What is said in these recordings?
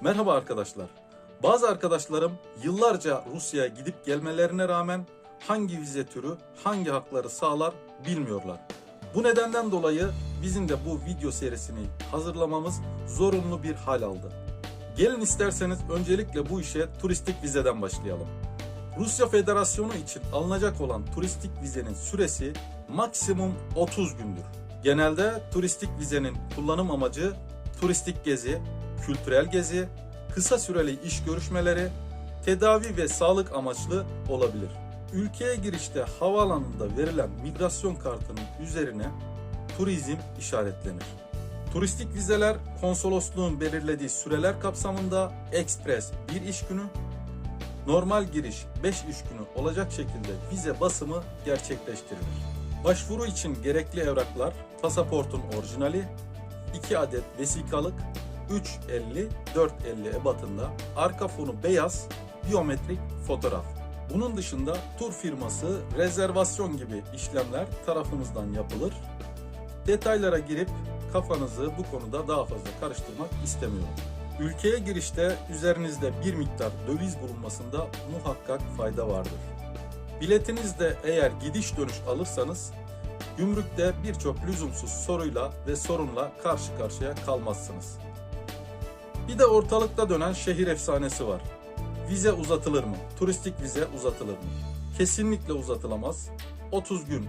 Merhaba arkadaşlar. Bazı arkadaşlarım yıllarca Rusya'ya gidip gelmelerine rağmen hangi vize türü hangi hakları sağlar bilmiyorlar. Bu nedenden dolayı bizim de bu video serisini hazırlamamız zorunlu bir hal aldı. Gelin isterseniz öncelikle bu işe turistik vizeden başlayalım. Rusya Federasyonu için alınacak olan turistik vizenin süresi maksimum 30 gündür. Genelde turistik vizenin kullanım amacı turistik gezi, kültürel gezi, kısa süreli iş görüşmeleri, tedavi ve sağlık amaçlı olabilir. Ülkeye girişte havaalanında verilen migrasyon kartının üzerine turizm işaretlenir. Turistik vizeler konsolosluğun belirlediği süreler kapsamında ekspres bir iş günü, normal giriş 5 iş günü olacak şekilde vize basımı gerçekleştirilir. Başvuru için gerekli evraklar pasaportun orijinali, 2 adet vesikalık, 3.50 4.50 ebatında arka fonu beyaz biyometrik fotoğraf. Bunun dışında tur firması rezervasyon gibi işlemler tarafımızdan yapılır. Detaylara girip kafanızı bu konuda daha fazla karıştırmak istemiyorum. Ülkeye girişte üzerinizde bir miktar döviz bulunmasında muhakkak fayda vardır. Biletinizde eğer gidiş dönüş alırsanız gümrükte birçok lüzumsuz soruyla ve sorunla karşı karşıya kalmazsınız. Bir de ortalıkta dönen şehir efsanesi var. Vize uzatılır mı? Turistik vize uzatılır mı? Kesinlikle uzatılamaz. 30 gün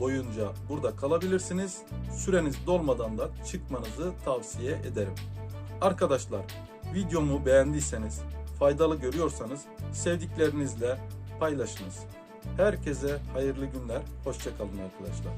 boyunca burada kalabilirsiniz. Süreniz dolmadan da çıkmanızı tavsiye ederim. Arkadaşlar, videomu beğendiyseniz, faydalı görüyorsanız sevdiklerinizle paylaşınız. Herkese hayırlı günler, hoşçakalın arkadaşlar.